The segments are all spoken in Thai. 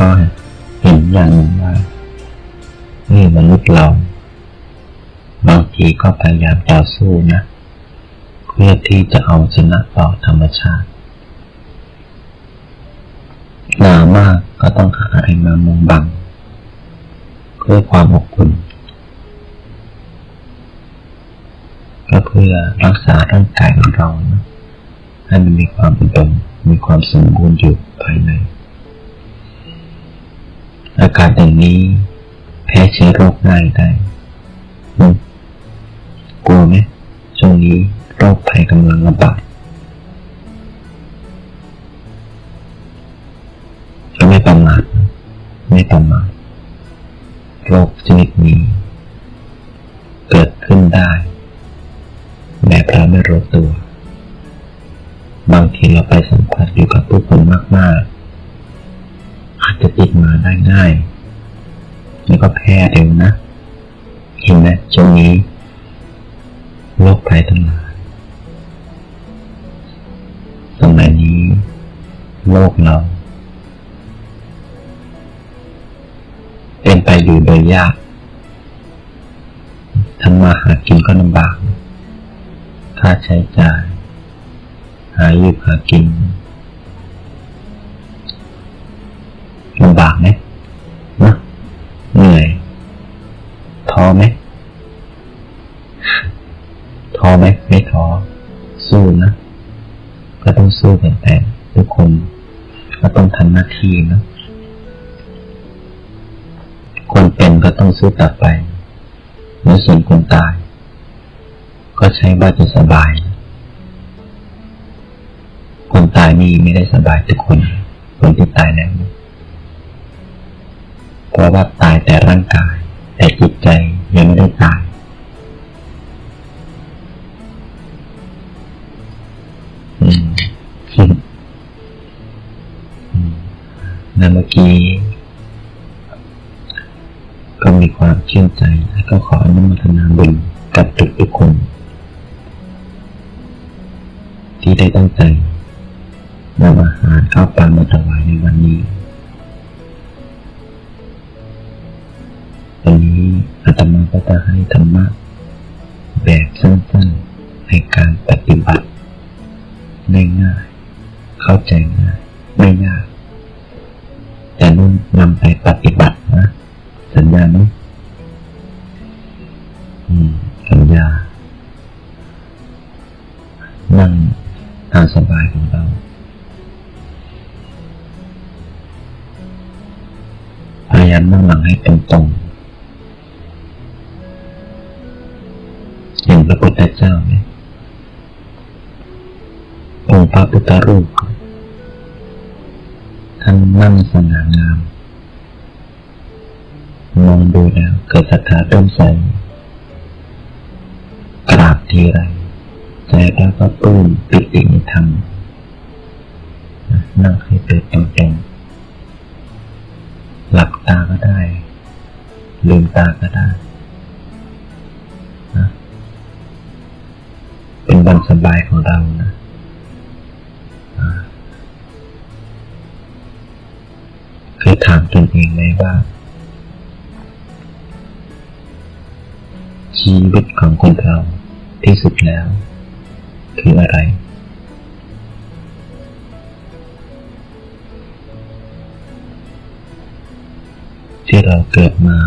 ก็เห็นอย่างหนึ่งว่านี่มนุษย์เราบางทีก็พยายามต่อสู้นะ เพื่อที่จะเอาชนะต่อธรรมชาติหนามากก็ต้องหาอะไรมามุงบัง เพื่อความอบอุ่นก็เพื่อรักษาร่างกายของเรานะให้มันมีความอุดมมีความสมบูรณ์อยู่ภายใน อาการอย่างนี้ แพ้เชื้อโรคง่ายได้กลัวไหมช่วงนี้โรคภัยกำลังระบาดก็ไม่ประมาทนะไม่ประมาทโรคชนิดนี้ เกิดขึ้นได้แบบเราไม่รู้ตัว บางทีเราไปสัมผัสอยู่กับผู้คนมาก ๆาจจะติดมาได้ง่ายแล้วก็แพร่เร็วนะ เห็นไหมช่วงนี้โรคภัยทั้งหลายสมัยนี้โลกเรา เป็นไปอยู่โดยยากทำมาหากินก็ลำบาก ค่าใช้จ่าย หาอยู่หากินำบากไหมนะเหนื่อยท้อไหมท้อไหมไม่ท้อสู้นะก็ต้องสู้กันแต่ทุกคนก็ต้องทำหน้าที่นะคนเป็นก็ต้องสู้ต่อไปเมื่อส่วนคนตาย ก็ใช้ว่าจะสบาย คนตายนี่ไม่ได้สบายทุกคน คนที่ตายแล้วน เพราะว่าตายแต่ร่างกาย แต่จิตใจยังไม่ได้ตายอืมอืมนั่นเมื่อกี้ ก็มีความชื่นใจและก็ขออนุโมทนาบุญกับทุกทุกคน ที่ได้ตั้งใจนำอาหารข้าวปลามาถวายในวันนี้ วันนี้อาตมาก็จะให้ธรรมะ แบบสั้นๆในการปฏิบัติง่าย เข้าใจง่ายไม่ยากแต่นุ่นนำไปปฏิบัตินะสัญญาไหมอืมสัญญา นั่งตามสบายของเราพยายามนั่งหลังให้ตรงๆ องค์พระพุทธรูปท่านนั่งสง่างาม มองดูแล้วเกิดศรัทธาเริ่มใสกราบทีไรใจเราก็ปลื้มปิติในธรรมนั่งให้เกิดตรงๆหลับตาก็ได้ ลืมตาก็ได้นะเป็นวันสบายของเราามตนเองไหมว่าชีวิตของคนเราที่สุดแล้ว คืออะไร ที่เราเกิดมา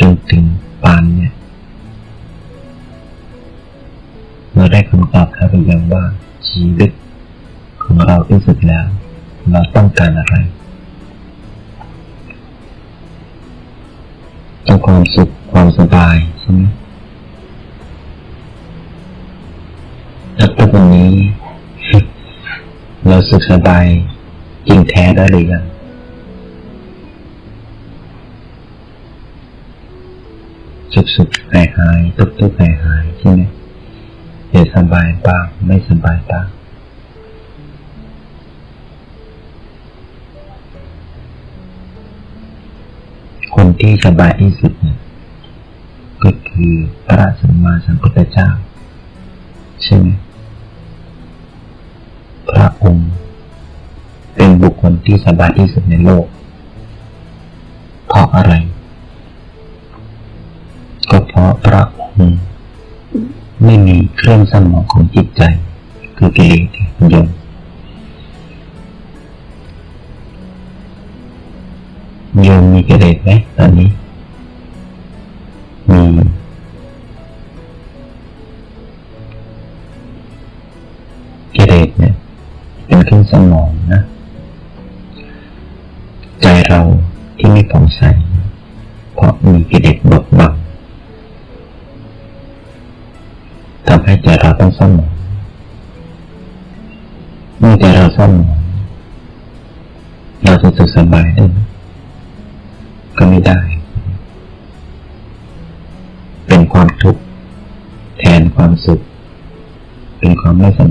จนถึงปานเนี่ยเราได้คำตอบแล้วหรือยังว่าชีวิตของเราที่สุดแล้ว เราต้องการอะไรต้องความสุขความสบายใช่ไหมแล้วทุกวันนี้ เราสุขสบายจริงแท้ได้หรือยังสุขสุขหายหายทุกทุกหายหายใช่ไหมเดี๋ยวสบายบ้างไม่สบายบ้าง ที่สบายที่สุดเนี่ยก็คือพระสัมมาสัมพุทธเจ้า ใช่ไหมพระองค์ เป็นบุคนที่สบายที่สุดในโลก เพราะอะไร ก็เพราะพระองค์ไม่มีเครื่องสมองของจิตใจ คือกิเลสยม โยมมีกิเลสไหมตอนนี้ มี กิเลสเนี่ยเป็นเครื่องสมอง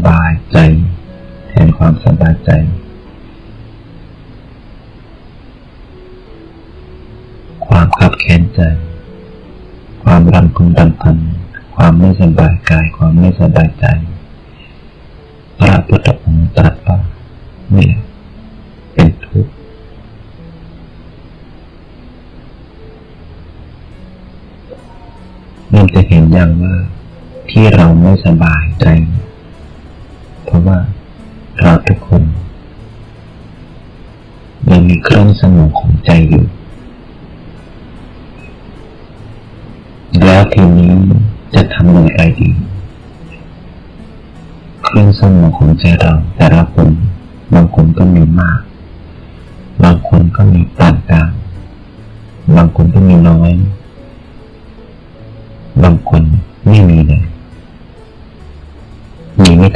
บายใจ แทนความสบายใจ ความขับแค้นใจ ความรำพึงรำพัน ความไม่สบายกาย ความไม่สบายใจ พระพุทธองค์ตรัสว่านี่แหละเป็นทุกข์เราจะเห็นอย่างว่าที่เราไม่สบายใจ พราะว่าเราทุกคนยังมีเครื่องสมองของใจอยู่ แล้วทีนี้จะทำอย่างไรดี เครื่องสมองของใจเราแต่ละคนบางคนก็มีมาก บางคนก็มีปานกลางบางคนก็มีน้อย บางคนไม่มีเลย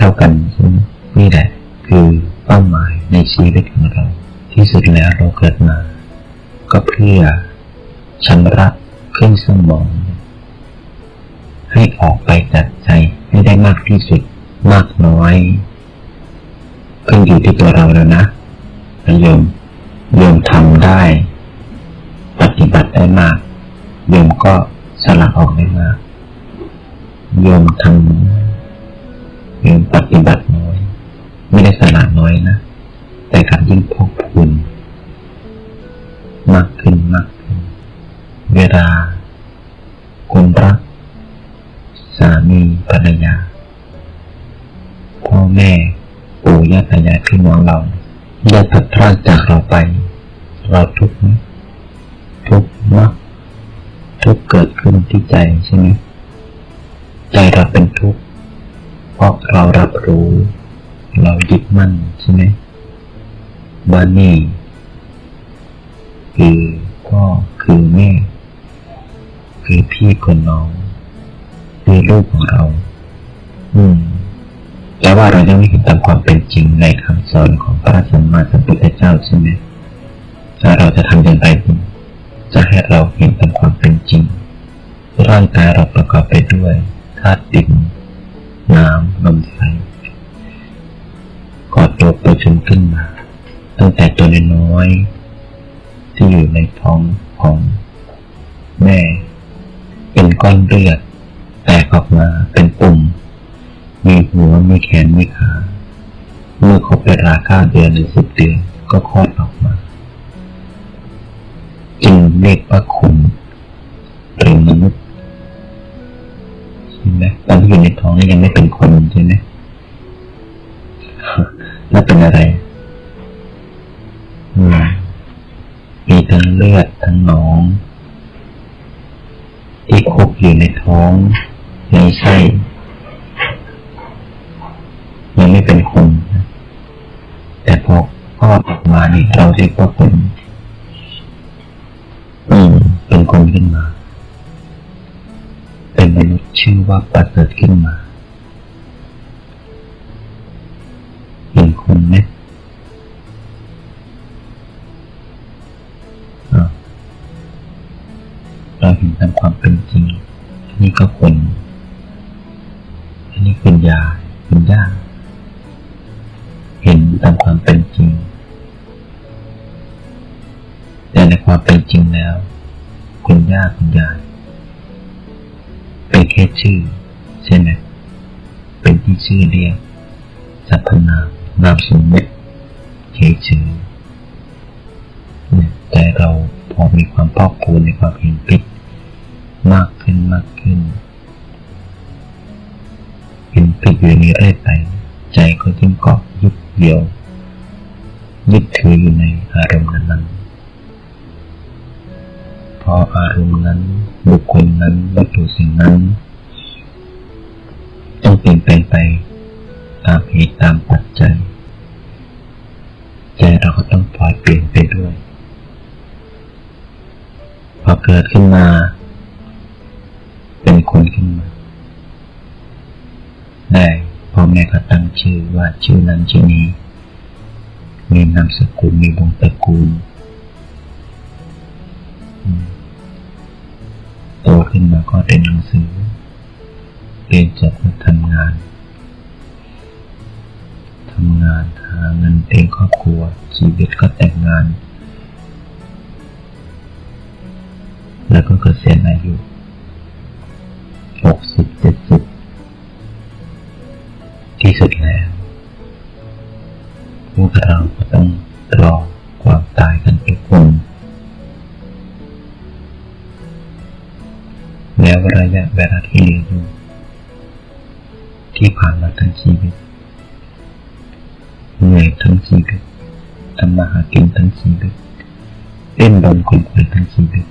ท่ากันใช่ไหมนี่แหละคือเป้าหมายในชีวิตของเรา ที่สุดแล้วเราเกิดมา ก็เพื่อชำระเครื่องสมอง ให้ออกไปจากใจให้ได้มากที่สุดมากน้อยขึ้นอยู่ที่ตัวเราแล้วนะโยมโยมทำได้ ปฏิบัติได้มากโยมก็สละออกได้มากโยมทำ โยมปฏิบัติน้อย ไม่ได้สละน้อยนะ แต่กลับยิ่งพกพูนมากขึ้นมากขึ้น เวลาคนรัก สามีภรรยา พ่อแม่ปู่ย่าตายายพี่น้องเราได้พัดพรากจากเราไป เราทุกข์ไหมทุกข์มากทุกข์เกิดขึ้นที่ใจใช่ไหมใจเราเป็นทุกข์ เพราะเรารับรู้ เรายึดมั่นใช่ไหมว่านี่คือพ่อคือแม่คือพี่คนน้องคือลูกของเรา อืมแต่ว่าเรายังไม่เห็นตามความเป็นจริงในคำสอนของพระสัมมาสัมพุทธเจ้าใช่ไหมถ้าเราจะทำอย่างไรจะให้เราเห็นตามความเป็นจริง ร่างกายเราประกอบไปด้วยธาตุดิน น้ำลมไฟก่อตัวประชุมขึ้นมา ตั้งแต่ตัวน้อยๆที่อยู่ในท้องของแม่ เป็นก้อนเลือด แตกออกมาเป็นปุ่ม มีหัวมีแขนมีขาเมื่อครบเวลาเก้าเดือนหรือสิบเดือนก็คลอดออกมา จึงเรียกว่าคุณหรือมนุษย์ ช่ไหมตอนที่อยู่ในท้องนี่ยังไม่เป็นคนใช่ไหมแล้วเป็นอะไรมมีทั้งเลือดทั้งหนอง ที่คุกอยู่ในท้องในไส้ยังไม่เป็นคนแต่พอคลอดออกมานี่เราเรียกว่าเป็น อืมเป็นคนขึ้นมา ว่าประเสริฐขึ้นมา สรรพนามนามสมมติเฉยเนี่ยแต่เราพอมีความพอกพูนในความเห็นผิดมากขึ้นมากขึ้น เห็นผิดอยู่นี้เรื่อยไป ใจก็ยิ่งเกาะยึดเดียว ยึดถืออยู่ในอารมณ์นั้นๆพออารมณ์นั้น บุคคลนั้นวัตถุสิ่งนั้น ต้องเปลี่ยนแปลงไป ตามเหตุตามปัจจัยใจเราก็ต้องปล่อยเปลี่ยนไปด้วย พอเกิดขึ้นมา เป็นคนขึ้นมา ได้พ่อแม่ก็ตั้งชื่อว่าชื่อนั้นชื่อนี้มีนามสกุลมีวงตระกูลโตขึ้นมาก็เรียนหนังสือเรียนจบก็ทำงาน ทำงานหาเงินเลี้ยงครอบครัว ชีวิตก็แต่งงาน แล้วก็เกษียณอายุหกสิบเจ็ดสิบที่สุดแล้วพวกเราก็ต้องรอความตายกันทุกคนแล้วระยะเวลาที่เหลืออยู่ที่ผ่านมาทั้งชีวิต นื่อยทั้งชีวิตทำมาหากินทั้งชีวิตเล่นบอลคุยคุยทั้งชีวิต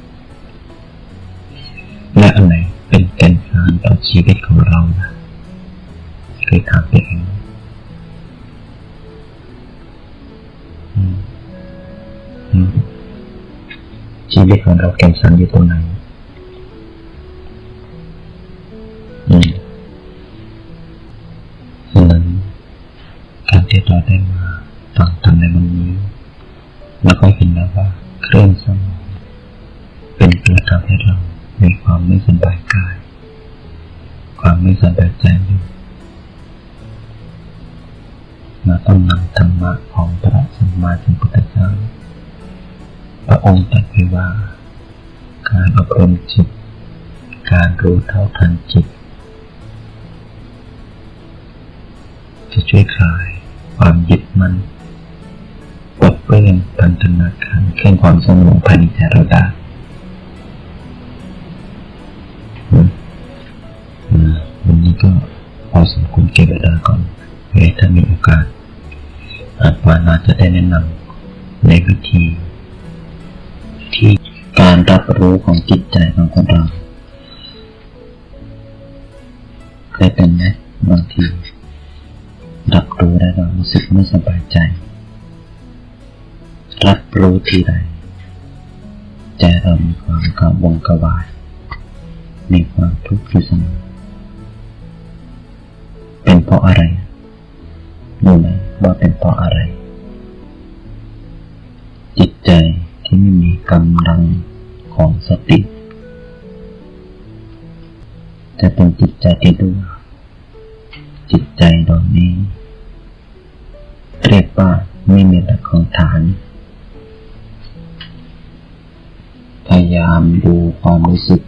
และอันไหนเป็นแก่นสารต่อชีวิตของเรานะเคยถามตัวเองไหมชีวิตของเราแก่นสารอยู่ตรงไหน ได้มาฟังธรรมในวันนี้เราก็เห็นแล้วว่าเครื่องสมองเป็นตัวทำให้เรามีความไม่สบายกาย ความไม่สบายใจอยู่เราต้องนำธรรมะของพระสัมมาสัมพุทธเจ้าพระองค์ตรัสไว้ว่า การอบรมจิต การรู้เท่าทันจิต จะช่วยคลาย ความยึดมันปลดเปลื้องพันธนาการเคลื่อนความสงบภายในใจเราได้วันนี้ก็พอสมควรเก็บเวลาก่อนเพื่อถ้ามีโอกาสอาจว่าน่าจะได้แนะนำในวิธี ที่การรับรู้ของจิตใจของคนเราเคยเป็นไหมบางที รับรู้ได้เรารู้สึกไม่สบายใจ รับรู้ทีไรใจเรามีความกังวลกระวาย มีความทุกข์อยู่เสมอเป็นเพราะอะไรรู้ไหมว่าเป็นเพราะอะไร จิตใจที่ไม่มีกำลังของสติ จะเป็นจิตใจที่ดื้อจิตใจดวงนี้ เรียกว่าไม่มีหลักของฐาน พยายามดูความรู้สึก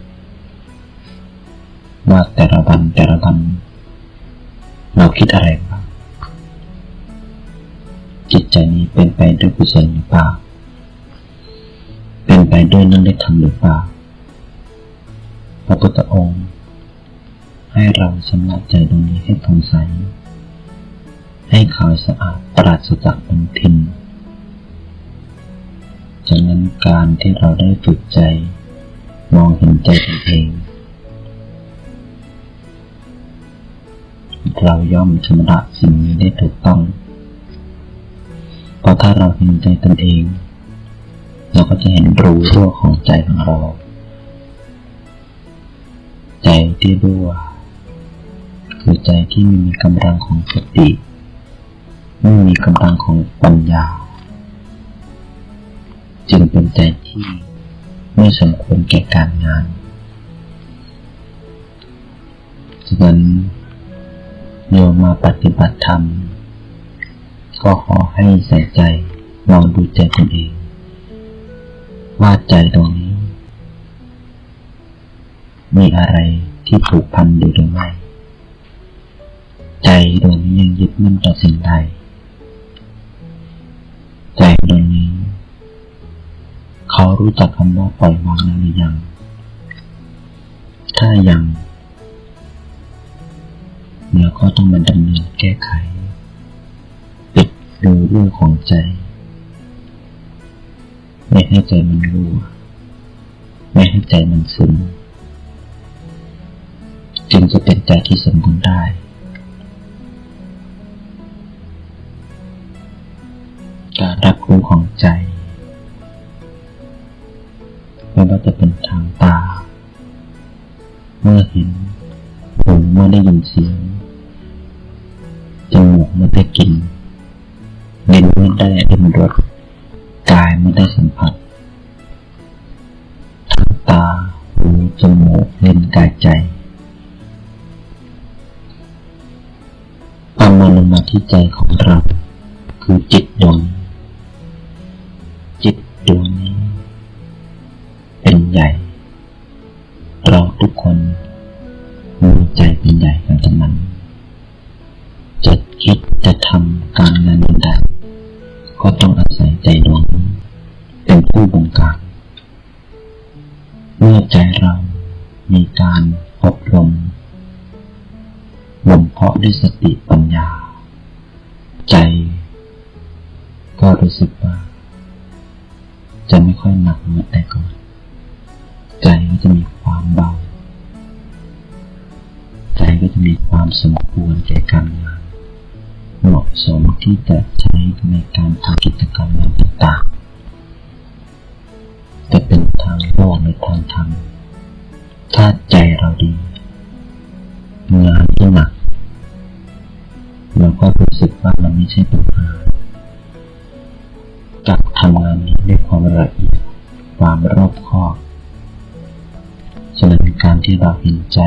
ว่าแต่ละวันแต่ละวันเราคิดอะไรบ้างจิตใจนี้เป็นไปด้วยกุศลหรือเปล่า เป็นไปด้วยนั่นได้ทำหรือเปล่า พระพุทธองค์ ให้เราชำระใจตรงนี้ให้ผ่องใส ให้ขาวสะอาดปราศจากมลทินจากนั้นการที่เราได้ฝึกใจ มองเห็นใจตนเอง เราย่อมชำระสิ่งนี้ได้ถูกต้อง เพราะถ้าเราเห็นใจตนเอง เราก็จะเห็นรูรั่วของใจของเรา ใจที่รั่วคือใจที่ไม่มีกำลังของสติ ไม่มีกำลังของปัญญา จึงเป็นใจที่ไม่สมควรแก่การงานฉะนั้นโยมมาปฏิบัติธรรม ก็ขอให้ใส่ใจมองดูใจตนเองว่าใจตรงนี้ มีอะไรที่ผูกพันอยู่หรือไม่ใจดวงนี้ยังยึดมั่นต่อสิ่งใด ใจดวงนี้ เขารู้จักคำว่าปล่อยวางแล้วหรือยัง ถ้ายังเราก็ต้องมาดำเนินแก้ไข ปิดรูรั่วของใจ ไม่ให้ใจมันรั่วไม่ให้ใจมันซึมจึงจะเป็นใจที่สมบูรณ์ได้ การรับรู้ของใจ ไม่ว่าจะเป็นทางตา เมื่อเห็นหูเมื่อได้ยินเสียงจมูกเมื่อได้กลิ่นลิ้นเมื่อได้ดมรสกายเมื่อได้สัมผัสทางตาหูจมูกลิ้นกายใจเอามาลงมาที่ใจของเราคือจิตดวง ใจเรามีการอบรมบ่มเพาะด้วยสติปัญญา ใจ ก็รู้สึกว่า จะไม่ค่อยหนักเหมือนแต่ก่อน ใจก็จะมีความเบา ใจก็จะมีความสมควรแก่การงานเหมาะสมที่จะใช้ในการทำกิจกรรมต่างๆจะเป็นทางโลกในทางธรรม ถ้าใจเราดี งานที่หนักเราก็รู้สึกว่ามันไม่ใช่ปัญหากับทำงานนี้ด้วยความละเอียดความรอบคอบฉะนั้นการที่เราเห็นใจ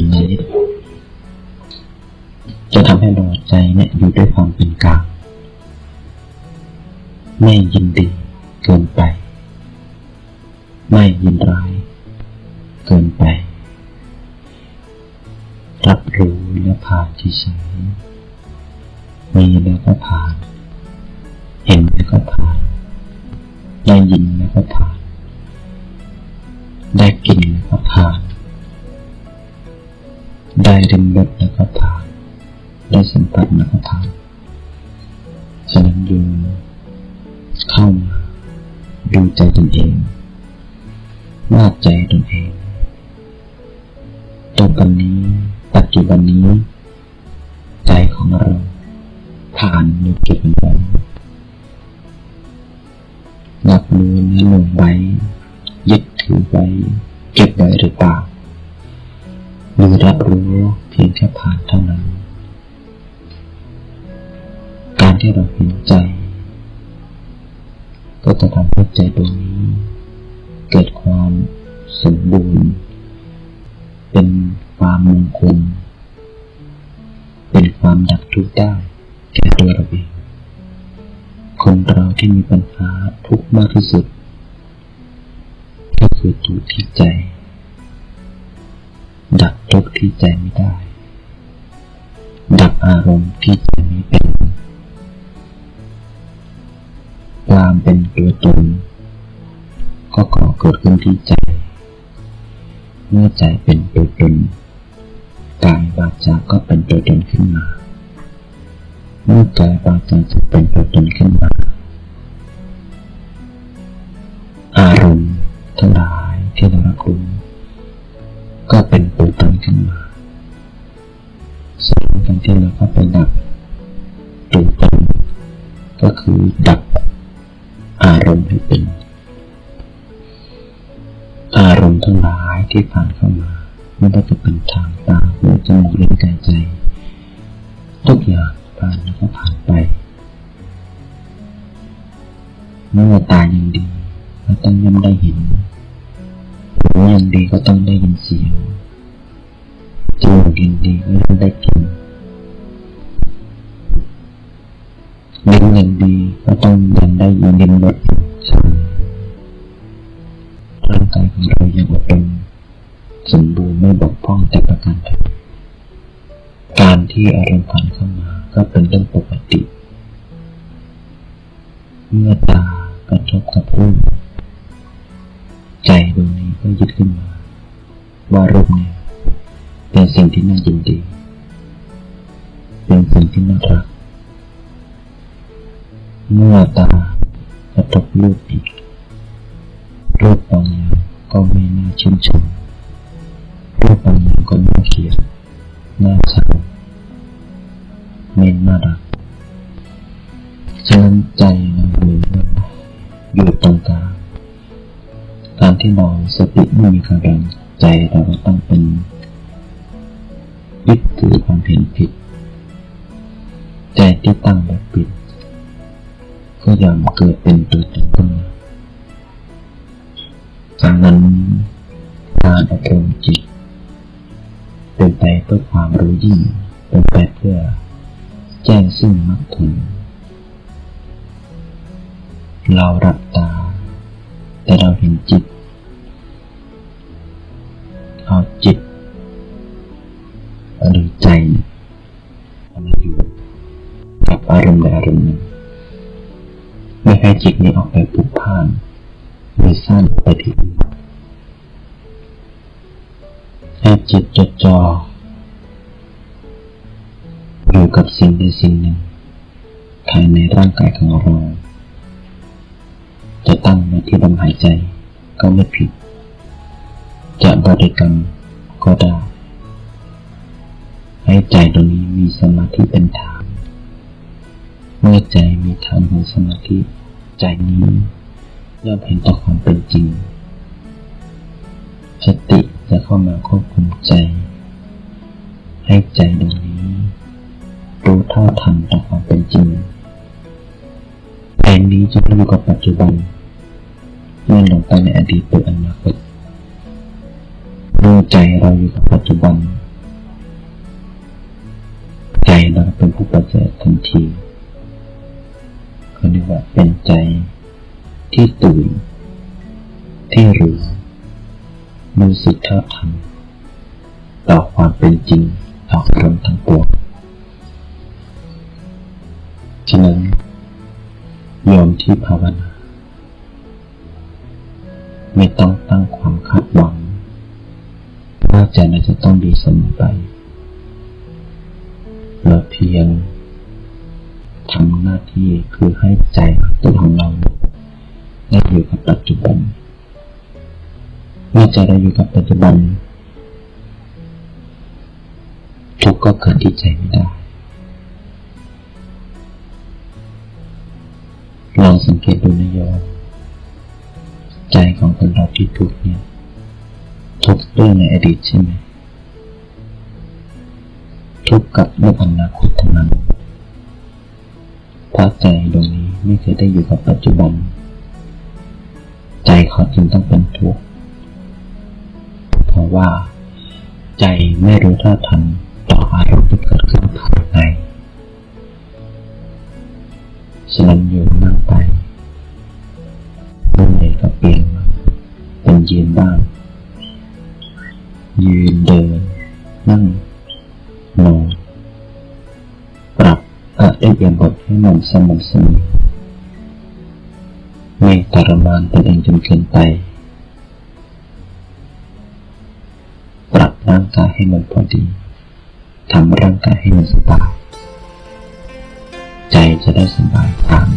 วมใจอยู่นี้จะทำให้เราใจเนี่ยอยู่ด้วยความเป็นกลางไม่ยินดีเกินไป ไม่ยินร้ายเกินไป รับรู้และผ่านที่ใช้มีแล้วก็ผ่าน เห็นแล้วก็ผ่าน ได้ยินแล้วก็ผ่าน ได้กลิ่นแล้วก็ผ่าน ได้ริมรสแล้วก็ผ่านได้สัมผัสแล้วก็ผ่านฉะนั้นดูเข้ามาดูใจตนเองว่าใจตนเองตอนนี้ ปัจจุบันนี้ ใจของเราผ่านหรือเก็บไว้รับรู้และลงไว้ เพียงแค่ผ่านเท่านั้น การที่เราเห็นใจ ก็จะทำให้ใจดวงนี้ เกิดความสมบูรณ์ เป็นความมงคล เป็นความดับทุกข์ได้แก่ตัวเราเองคนเราที่มีปัญหาทุกข์มากที่สุด ก็คืออยู่ที่ใจ ดับทุกข์ที่ใจไม่ได้ ดับอารมณ์ที่ใจไม่เป็นความเป็นตัวตนก็ก่อเกิดขึ้นที่ใจ เมื่อใจเป็นตัวตนกายวาจาก็เป็นตัวตนขึ้นมา เมื่อกายวาจาจะเป็นตัวตนขึ้นมา อารมณ์ทั้งหลายที่เรารับรู้ ก็เป็นตัวตนขึ้นมาส่วนการที่เราเข้าไปดับตัวตนก็คือดับอารมณ์ให้เป็น อารมณ์ทั้งหลายที่ผ่านเข้ามาไม่ว่าจะเป็นทางตาหูจมูกลิ้นกายใจ ทุกอย่างผ่านแล้วก็ผ่านไปเมื่อตายังดีก็ต้องย่อมได้เห็น ก็ต้องได้ยินเสียงจมูกยังดีก็ต้องได้กินลิ้นยังดีก็ต้องยังได้ยินลิ้มรสสัมร่างกายของเรายังอบรมสมบูรณ์ไม่บกพร่องแต่ประการใดการที่อารมณ์ผ่านเข้ามาก็เป็นเรื่องปกติ เมื่อตากระทบกับรูปใจดวงนี้ก็ยึดขึ้นมา ว่ารูปนี่ยเป็นสิ่งที่น่ายินดี เป็นสิ่งที่น่ารัก เมื่อตากระทบรูปอีกรูปบางอย่างก็ไม่น่าชื่นชมรูปบางอย่างก็น่าเกลียดน่าเศร้าไม่น่ารักฉะนั้นใจเราเหมือนว่าอยู่ตรงกลางการที่เราสติไม่มีกำลัง ใจเราก็ต้องเป็นยึดถือความเห็นผิด ใจที่ตั้งแบบปิดก็ยอมเกิดเป็นตัวตนขึ้นมาจากนั้นการอบรมจิต เป็นไปเพื่อความรู้ยิ่ง เป็นไปเพื่อแจ้งซึ่งมรรคผลเราหลับตา แต่เราเห็นจิต เอาจิตหรือใจเอามาอยู่กับอารมณ์ใดอารมณ์หนึ่งไม่ให้จิตนี้ออกไปผูกพันหรือสั้นไปที่อื่นให้จิตจดจ่ออยู่กับสิ่งใดสิ่งหนึ่งภายในร่างกายของเราจะตั้งไว้ที่ลมหายใจก็ไม่ผิด จะบริกรรมก็ได้ ให้ใจตรงนี้มีสมาธิเป็นฐานเมื่อใจมีฐานของสมาธิ ใจนี้ย่อมเห็นต่อความเป็นจริง สติจะเข้ามาควบคุมใจ ให้ใจดวงนี้ รู้เท่าทันต่อความเป็นจริงใจนี้จะอยู่กับปัจจุบันเมื่อลงไปในอดีตหรืออนาคตู้ใจเราอยู่กับปัจจุบัน ใจเราเป็นผู้ประเสริฐทันทีเขาเรียกว่าเป็นใจที่ตื่น ที่รู้รู้สึกเท่าทันต่อความเป็นจริงต่ออารมณ์ทั้งปวงฉะนั้นโยมที่ภาวนา ไม่ต้องตั้งความคาดหวัง ว่าใจเราจะต้องดีเสมอไป เราเพียงทำหน้าที่คือให้ใจตัวของเราได้อยู่กับปัจจุบัน เมื่อใจได้อยู่กับปัจจุบัน ทุกข์ก็เกิดที่ใจไม่ได้ลองสังเกตดูนะโยมใจของคนเราที่ทุกข์เนี่ย ทุกเรื่องในอดีตใช่ไหมทุกกับเรื่องอนาคตทั้งนั้นถ้าใจดวงนี้ไม่เคยได้อยู่กับปัจจุบัน ใจเขาจึงต้องเป็นทุกข์เพราะว่า ใจไม่รู้เท่าทันต่ออารมณ์ที่เกิดขึ้นภายในฉะนั้นอยู่นั่งไปเมื่อไหร่ก็เปลี่ยนมาเป็นยืนบ้าง บทให้มันสม่ำเสมอไม่ทรมานตนเองจนเกินไป ปรับร่างกายให้มันพอดีทำร่างกายให้มันสบาย ใจจะได้สบายตาม